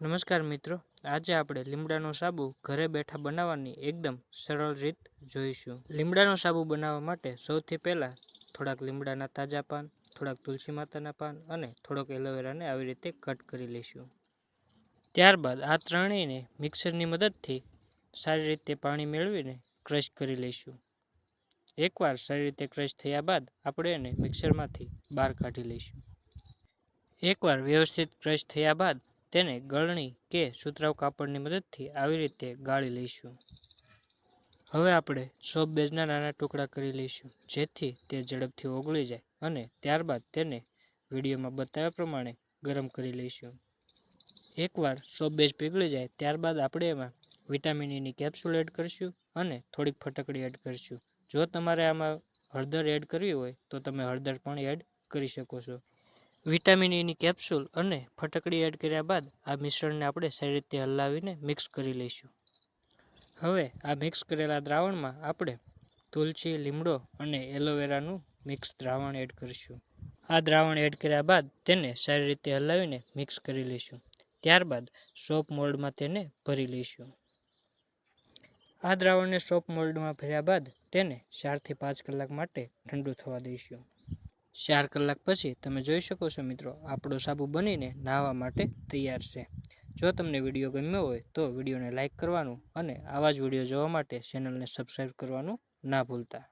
નમસ્કાર મિત્રો, આજે આપણે લીમડાનો સાબુ ઘરે બેઠા બનાવવાની એકદમ સરળ રીત જોઈશું. લીમડાનો સાબુ બનાવવા માટે સૌથી પહેલાં થોડાક લીમડાના તાજા પાન, થોડાક તુલસી માતાના પાન અને થોડોક એલોવેરાને આવી રીતે કટ કરી લઈશું. ત્યારબાદ આ ત્રણેયને મિક્સરની મદદથી સારી રીતે પાણી મેળવીને ક્રશ કરી લઈશું. એકવાર સારી રીતે ક્રશ થયા બાદ આપણે એને મિક્સરમાંથી બહાર કાઢી લઈશું. એકવાર વ્યવસ્થિત ક્રશ થયા બાદ તેને ગળણી કે સુતરાઉ કાપડની મદદથી આવી રીતે ગાળી લઈશું. હવે આપણે સોપ બેઝના નાના ટુકડા કરી લઈશું, જેથી તે ઝડપથી ઓગળી જાય અને ત્યારબાદ તેને વિડીયોમાં બતાવ્યા પ્રમાણે ગરમ કરી લઈશું. એકવાર સોપ બેઝ પીગળી જાય, ત્યારબાદ આપણે એમાં વિટામિન ઈની કેપ્સ્યુલ એડ કરીશું અને થોડીક ફટકડી એડ કરીશું. જો તમારે આમાં હળદર એડ કરવી હોય, તો તમે હળદર પણ એડ કરી શકો છો. વિટામિન ઈની કેપ્સ્યુલ અને ફટકડી એડ કર્યા બાદ આ મિશ્રણને આપણે સારી રીતે હલાવીને મિક્સ કરી લઈશું. હવે આ મિક્સ કરેલા દ્રાવણમાં આપણે તુલસી, લીમડો અને એલોવેરાનું મિક્સ દ્રાવણ એડ કરીશું. આ દ્રાવણ એડ કર્યા બાદ તેને સારી રીતે હલાવીને મિક્સ કરી લઈશું. ત્યારબાદ સોપ મોલ્ડમાં તેને ભરી લઈશું. આ દ્રાવણને સોપ મોલ્ડમાં ભર્યા બાદ તેને ચારથી પાંચ કલાક માટે ઠંડુ થવા દઈશું. ચાર કલાક પછી તમે જોઈ શકો છો મિત્રો, આપણો સાબુ બનીને નાહવા માટે તૈયાર છે. જો તમને વીડિયો ગમ્યો હોય તો વિડીયોને લાઇક કરવાનું અને આવા જ વીડિયો જોવા માટે ચેનલને સબસ્ક્રાઈબ કરવાનું ના ભૂલતા.